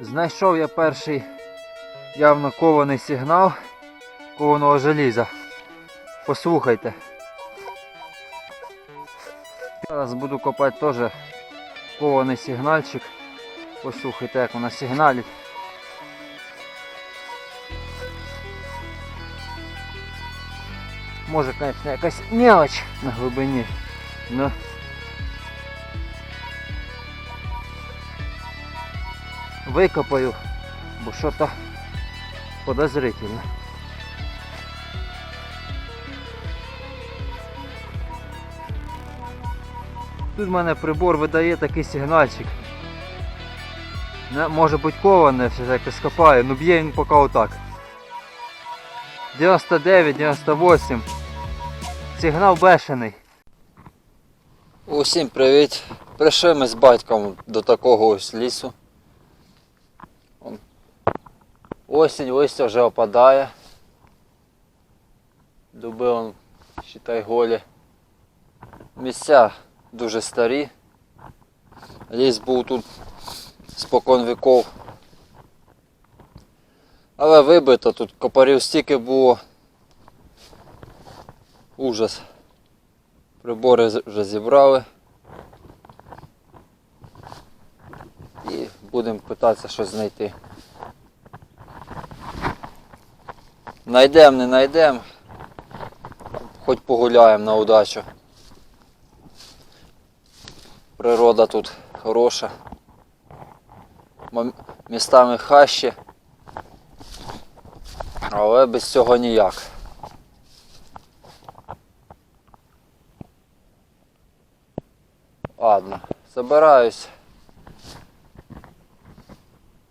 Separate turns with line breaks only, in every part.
Знайшов я перший явно кований сигнал кованого желіза. Послухайте. Зараз буду копати теж кований сигнальчик. Послухайте, як вона сигналить. Може, звісно, якась мелоч на глибині. Но викопаю, бо що-то подозрительно. Тут в мене прибор видає такий сигнальчик. Не, може бути коване, все якось копає, ну б'є він поки отак. 99, 98. Сигнал бешений. Усім привіт. Прийшли ми з батьком до такого ось лісу. Он. Осінь, листя вже опадає. Дуби он, считай, голі. Місця дуже старі. Ліс був тут спокон віков. Але вибито тут копарів стільки було. Ужас. Прибори вже зібрали. І будемо питатися щось знайти. Найдем, не найдем. Хоч погуляємо на удачу. Природа тут хороша. Містами хащі. Але без цього ніяк. Ладно, забираюсь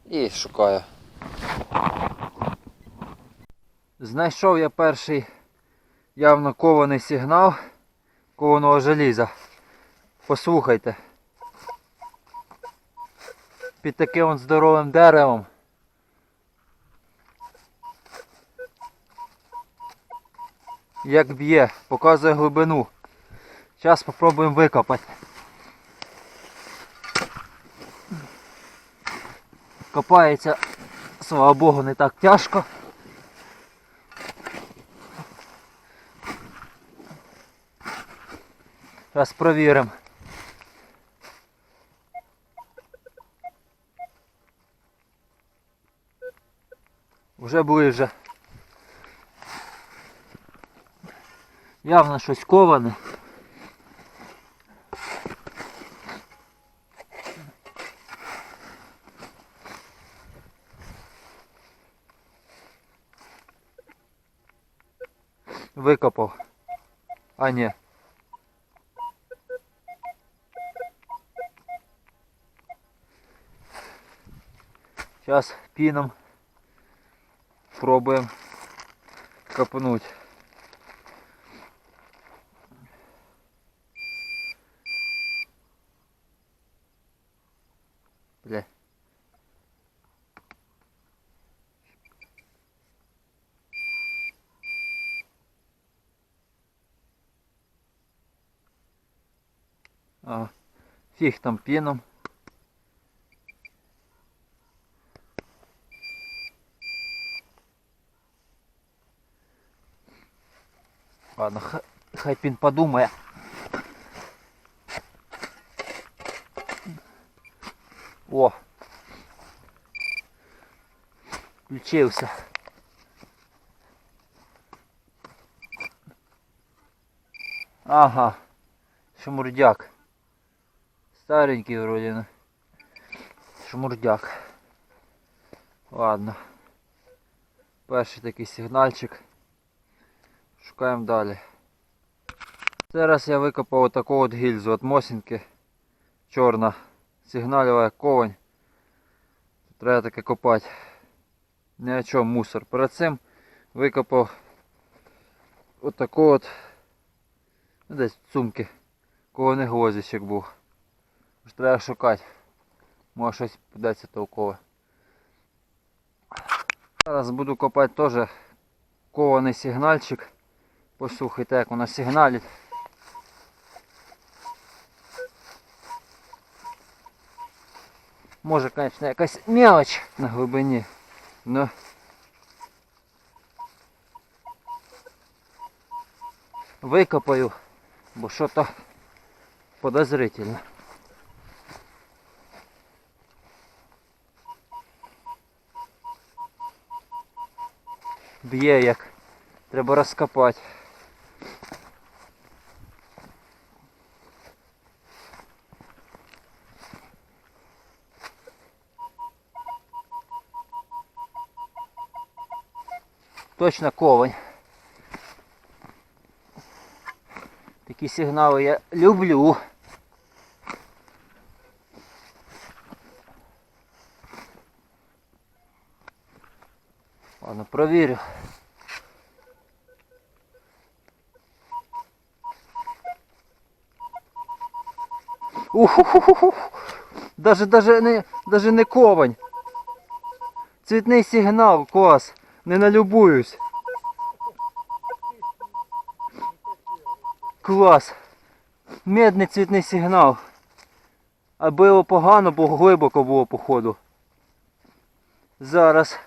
і шукаю. Знайшов я перший явно кований сигнал кованого желіза. Послухайте. Під таким от здоровим деревом. Як б'є, показує глибину. Зараз спробуємо викопати. Копається, слава Богу, не так тяжко. Зараз провіримо. Вже ближе. Явно щось коване. Викопав. А ні. Сейчас пином пробуем копнуть. Бля. А, фиг там пеном. Ладно, хай, хай пін. О! Включився. Ага. Шмурдяк. Старенький вроде. ну. Шмурдяк. Ладно. Перший такий сигнальчик. Шукаємо далі. Зараз я викопав отаку от гільзу від Мосінки. Чорна. Сигналювала як ковань. Треба таке копати. Ні о чому мусор. Перед цим викопав отаку от ну, десь сумки. Кований гвоздичок був. Ж треба шукати. Може щось подається толкове. Зараз буду копати теж кований сигнальчик. Послухайте, як вона сигналить. Може, звісно, якась мелоч на глибині. Но викопаю, бо що-то подозрительно. Б'є як. Треба розкопати. Точно ковань. Такі сигнали я люблю. Ладно, провірю. Уху-ху-ху-ху. Даже, даже не, даже не ковань. Цвітний сигнал, клас. Не налюбуюсь. Клас. Медний цвітний сигнал. А було погано, бо глибоко було походу. Зараз.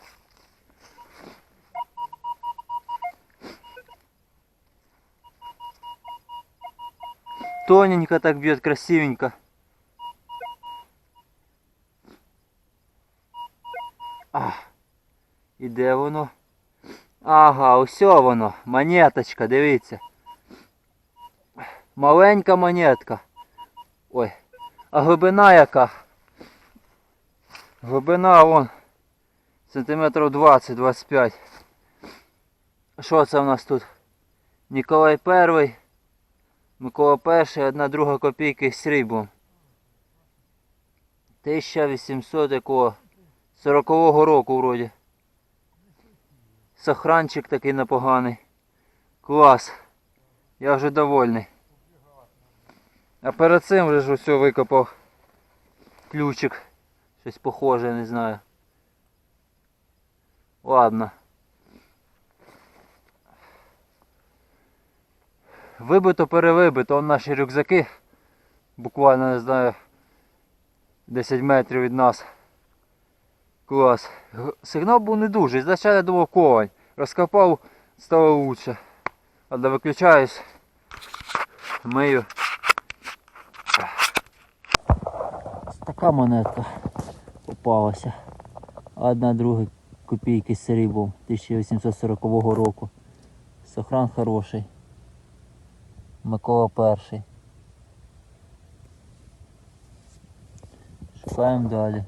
Тоненько так бьет, красивенько. Де воно? Ага, ось воно. Монеточка, дивіться. Маленька монетка. Ой. А глибина яка? Глибина вон. Сантиметрів 20-25. Що це в нас тут? Ніколай Перший. Микола Перший, одна друга копійки з сріблом. 1800 якого? 40-го року вроді. Сохранчик такий непоганий. Клас. Я вже довольний. А перед цим вже ж усе викопав ключик. Щось похоже, не знаю. Ладно. Вибито перевибито, он наші рюкзаки. Буквально не знаю 10 метрів від нас. Клас. Сигнал був не дуже. Звичайно я думав ковань. Розкопав, стало лучше. Але виключаюсь. Мию. Така монетка попалася. Одна друга копійки з сріблом 1840 року. Сохран хороший. Микола перший. Шукаємо далі.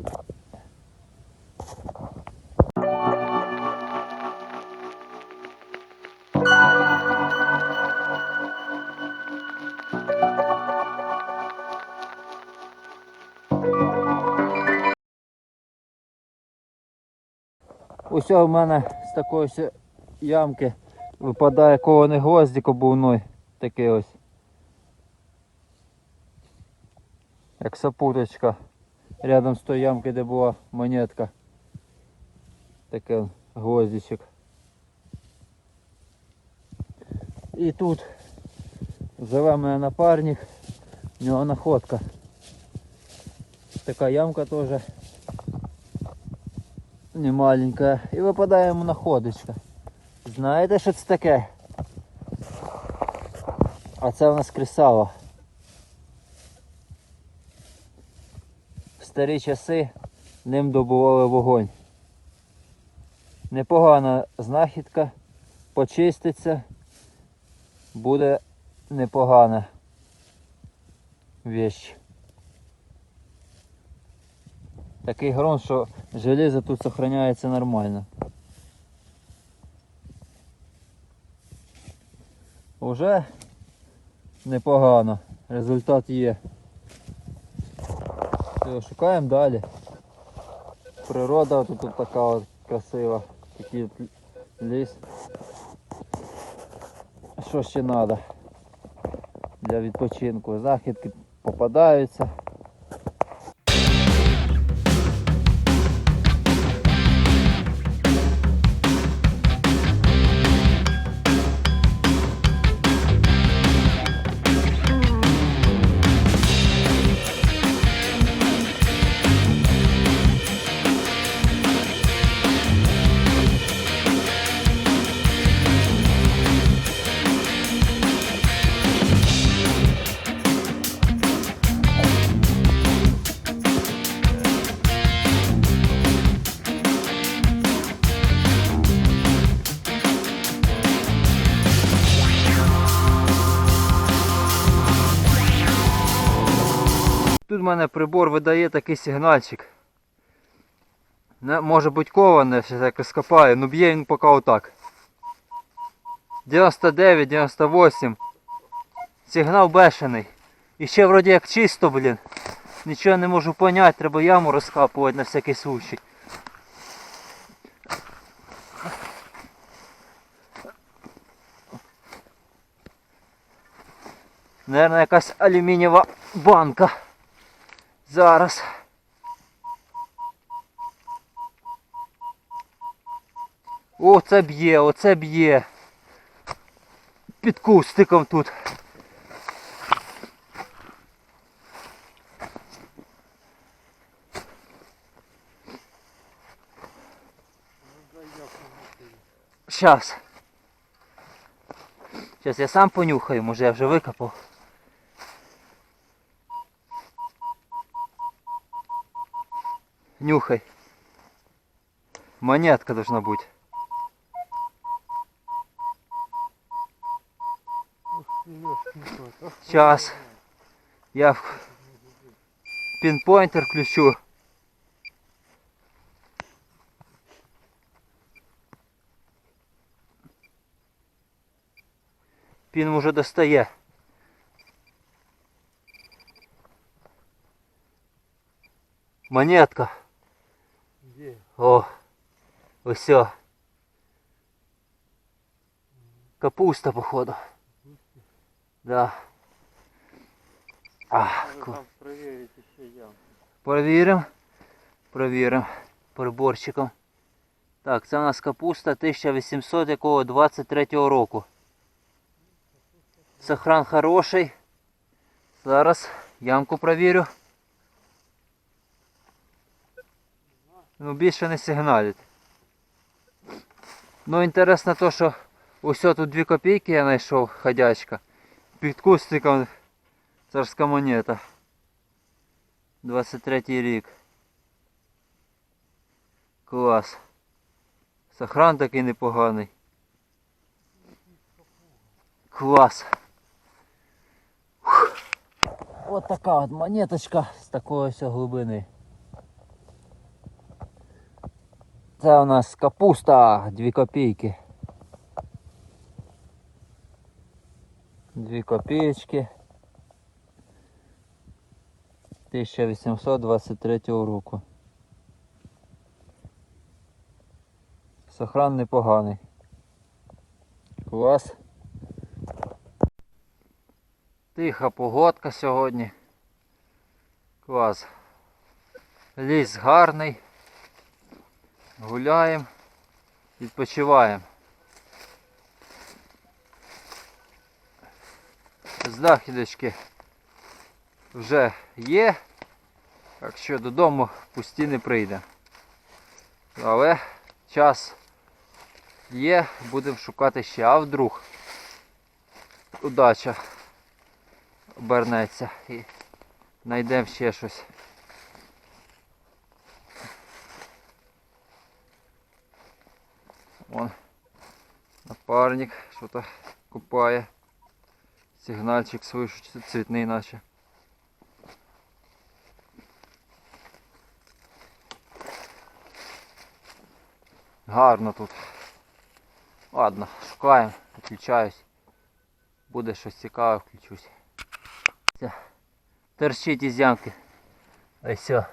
Ось у мене з такої ямки випадає кований гвоздик обувной. Такий ось. Як сапуточка. Рядом з тою ямкою, де була монетка. Такий гвоздичок. І тут живе мене напарник, у нього находка. Така ямка теж не маленька. І випадає йому находочка. Знаєте, що це таке? А це у нас кресало. В старі часи ним добували вогонь. Непогана знахідка, почиститься, буде непогана вещь. Такий грон, що железо тут зберігається нормально. Уже непогано. Результат є. Все, шукаємо далі. Природа тут, тут така от красива. Такий ліс. Що ще треба для відпочинку? Західки попадаються. Тут в мене прибор видає такий сигнальчик. Не, може бути коване, ще так розкопаю, ну б'є він поки отак. 99, 98. Сигнал бешений. І ще вроді як чисто, блін. Нічого не можу поняти, треба яму розкапувати на всякий случай. Наверно, якась алюмінієва банка. Зараз. О, це б'є, оце б'є. Під кустиком тут. Щас. Щас я сам понюхаю, може я вже викопав. Нюхай. Монетка должна быть. Сейчас. Я пинпоинтер включу. Пін уже достає. Монетка.
Где?
О, ось. о. Капуста, походу. Да. А,
Надо
ку-
там проверить еще ямку.
Провіримо. Провіримо. Приборчиком. Так, це у нас капуста 1800 якого 23 року. Сохран хороший. Зараз ямку провірю. Ну більше не сигналить. Ну інтересно то, що ось тут 2 копійки я знайшов, ходячка. Під кустиком царська монета. 23 рік. Клас. Сохран такий непоганий. Клас. Фух. От така от монеточка з такої ось глибини. Це у нас капуста, 2 копійки. Дві копеечки. 1823 року. Сохран непоганий. Клас. Тиха погодка сьогодні. Клас. Ліс гарний. Гуляємо, відпочиваємо. Знахідочки вже є, так що додому пусті не прийде. Але час є, будемо шукати ще, а вдруг удача обернеться і знайдемо ще щось. Напарник що-то купає. Сигнальчик слышу, цвітний наче. Гарно тут. Ладно, шукаємо, включаюсь. Буде щось цікаве, включусь. Все. Торчить із ямки. Ось все.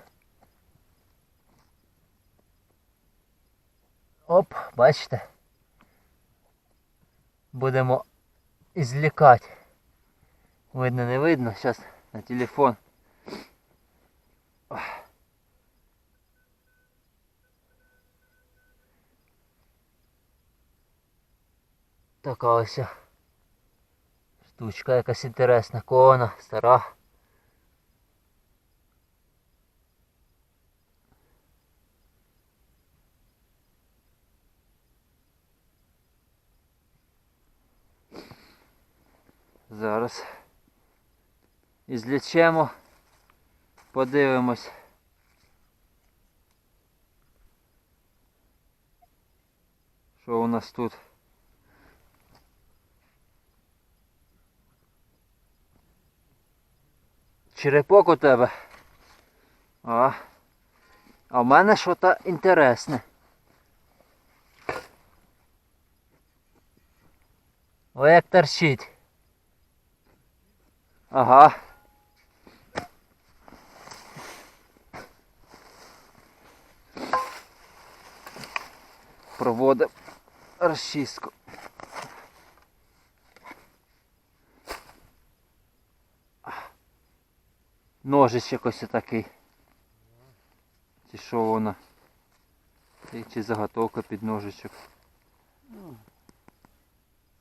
Оп, бачите? Будемо ізлікати. Видно, не видно, зараз на телефон. Така ось штучка якась інтересна, кона, стара. Зараз ізлічемо, подивимось. Що у нас тут? Черепок у тебе. А. А в мене щось інтересне. О, як торчить. Ага. Проводимо розчистку. Ножич якось такий. Чи що воно? І Чи заготовка під ножичок.
Ну,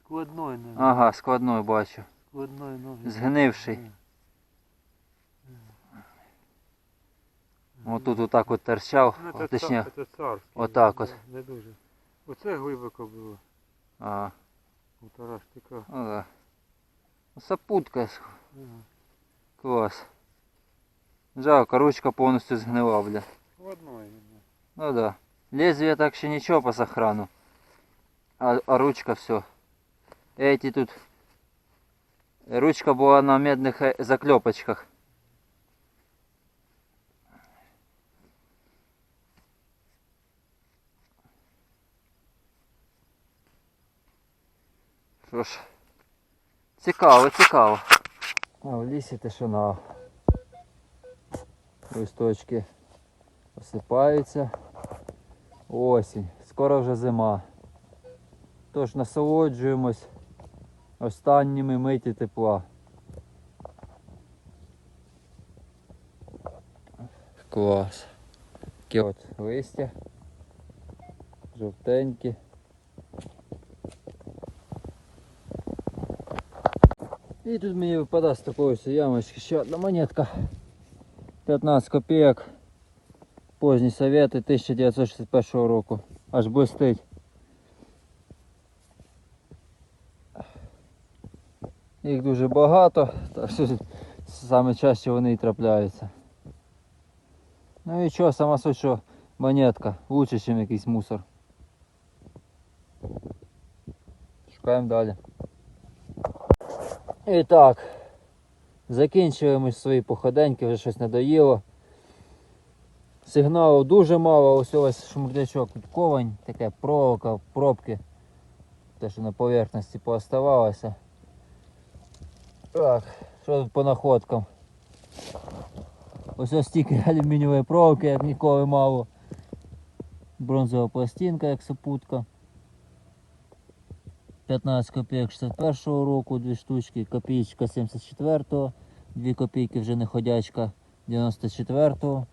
складной.
Ага, складною бачу.
Складной ножик.
Згнивший. Отут отак от торчав,
Ну, це,
точніше.
цар, це царський.
отак от.
Не, не дуже. Оце глибоко було.
А,
Полтора штика.
ага. Сапутка,
Ага.
клас. Жалко, ручка повністю згнила, бля.
Складной. він.
Ну да. Лезвие так ще нічого по сохрану. А, а ручка все. Эти тут. Ручка була на медних е, заклепочках. Що ж. Цікаво, цікаво. А в лісі тишина. Листочки осипаються. Осінь, скоро вже зима. Тож насолоджуємось останніми миті тепла. Клас. Такі от листя. Жовтенькі. І тут мені випадає з такої ямочки ще одна монетка. 15 копійок. Позні совєти 1961 року. Аж блистить. Їх дуже багато, так що саме чаще вони і трапляються. Ну і що, сама суть, що монетка лучше, ніж якийсь мусор. Шукаємо далі. І так, закінчуємо свої походеньки, вже щось надоїло. Сигналу дуже мало, ось ось шмурдячок тут ковань, таке проволока, пробки. Те, що на поверхності пооставалося. Так, що тут по находкам? Ось ось стільки алюмінієвої проволоки, як ніколи мало. Бронзова пластинка, як сопутка. 15 копійок 61-го року, дві штучки, копійка 74-го, дві копійки вже не ходячка 94-го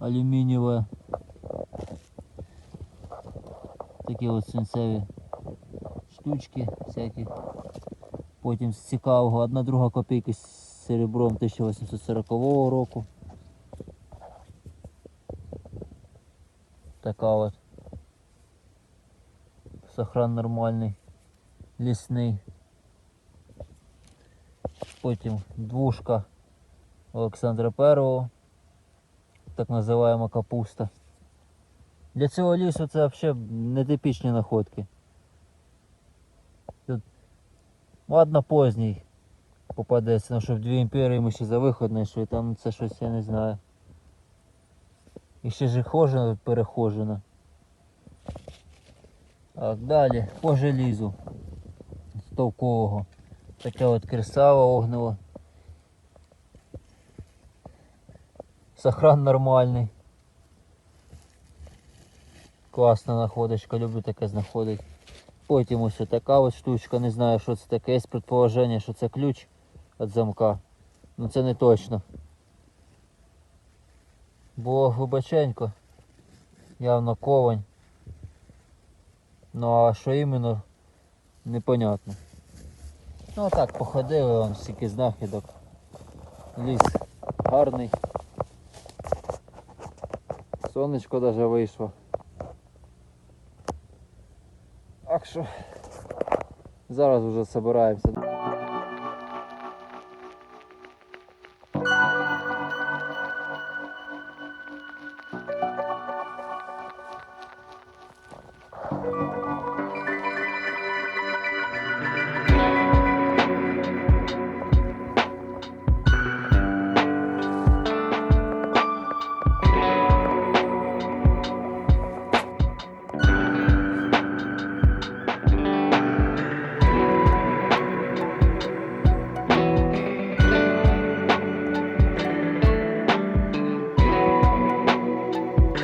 алюмінієве. Такі от свинцеві штучки всякі. Потім з цікавого одна друга копійка з серебром 1840 року. Така от. Сохран нормальний, лісний. Потім двушка Олександра Первого так називаємо капуста. Для цього лісу це взагалі нетипічні находки. Тут ладно поздній попадеться, ну що в дві імперії ми ще за виход знайшли, там це щось я не знаю. І ще ж хожено, перехожено. Так, далі, по желізу стовкового. Таке от кресало огнево. Сохран нормальний. Класна находочка, люблю таке знаходити. Потім ось така ось штучка, не знаю що це таке. Є предположення, що це ключ від замка. Ну це не точно. Було глибоченько. Явно ковань. Ну а що іменно, непонятно. Ну так, походили, вам стільки знахідок. Ліс гарний. Сонечко даже вийшло. Що зараз вже збираємося.